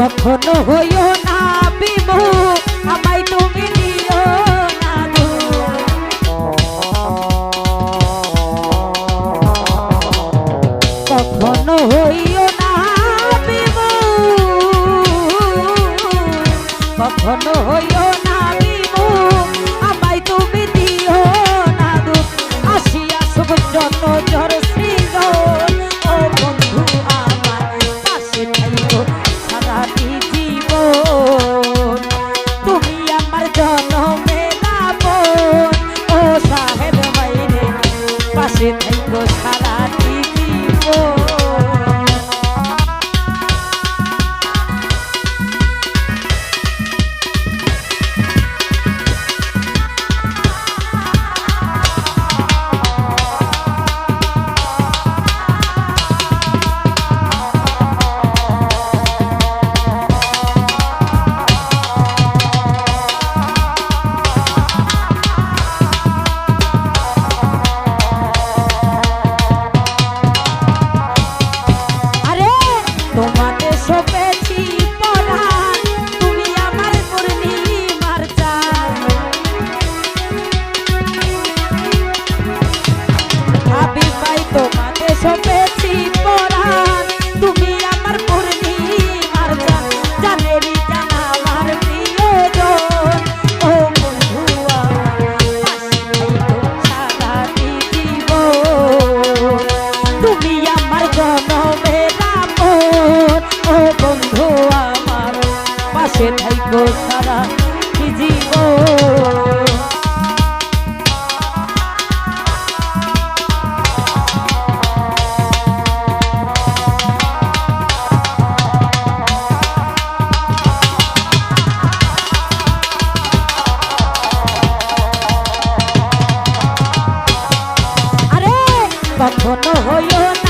কখনো হইও না বিমু আমায় তুমি দিও না কখনো হই সারা কি জীবন? কখনো হইও না।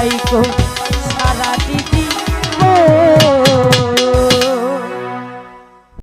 থাইকো